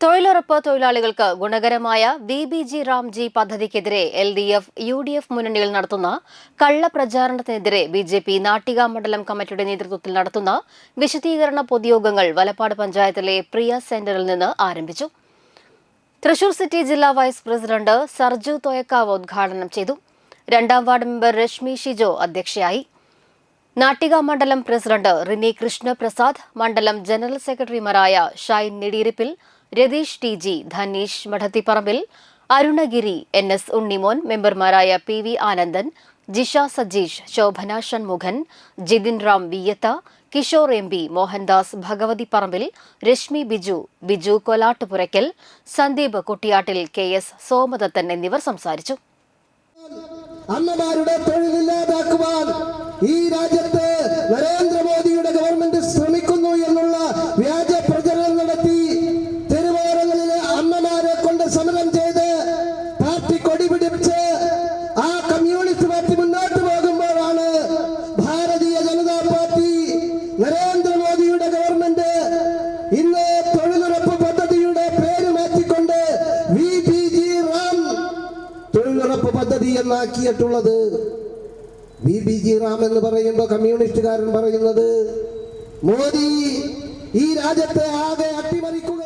തൊഴിലുറപ്പ് തൊഴിലാളികൾക്ക് ഗുണകരമായ V B G Ramji പദ്ധതിക്കെതിരെ L D F U D F മുന്നണികൾ നടത്തുന്ന കള്ളപ്രചാരണത്തിനെതിരെ ബി ജെ പി നാട്ടിക മണ്ഡലം കമ്മിറ്റിയുടെ നേതൃത്വത്തിൽ നടത്തുന്ന വിശദീകരണ പൊതുയോഗങ്ങൾ വലപ്പാട് പഞ്ചായത്തിലെ പ്രിയ സെന്ററിൽ നിന്ന് ആരംഭിച്ചു. തൃശൂർ സിറ്റി ജില്ലാ വൈസ് പ്രസിഡന്റ് സർജു തോയക്കാവ് ഉദ്ഘാടനം ചെയ്തു. രണ്ടാം വാർഡ് മെമ്പർ രശ്മി ഷിജോ അധ്യക്ഷയായി. നാട്ടിക മണ്ഡലം പ്രസിഡന്റ് റിനി കൃഷ്ണപ്രസാദ് മണ്ഡലം ജനറൽ സെക്രട്ടറിമാരായ Shine Nediyirippil Ratheesh T G Dhaneesh Madathipparambil Arunagiri N S Unnimon മെമ്പർമാരായ P V Anandan Jisha Sajeesh Shobhana Shanmukhan Jithin Ram Viyatha Kishore M P Mohandas Bhagavathi Parambil Reshmi Biju Biju Kolattupurakkal Sandeep Kuttiyattil K S Somadathan എന്നിവർ സംസാരിച്ചു. അമ്മമാരുടെ തൊഴിലില്ലാതാക്കുവാൻ ഈ രാജ്യത്ത് നരേന്ദ്രമോദിയുടെ നരേന്ദ്രമോദിയുടെ government ഇന്ന് തൊഴിലുറപ്പ് പദ്ധതിയുടെ പേര് മാറ്റിക്കൊണ്ട് വി പി ജി റാം തൊഴിലുറപ്പ് പദ്ധതി എന്നാക്കിയിട്ടുള്ളത്. വി പി ജി റാം എന്ന് പറയുമ്പോൾ കമ്മ്യൂണിസ്റ്റുകാരൻ പറയുന്നത് മോദി ഈ രാജ്യത്തെ ആകെ അട്ടിമറിക്കുക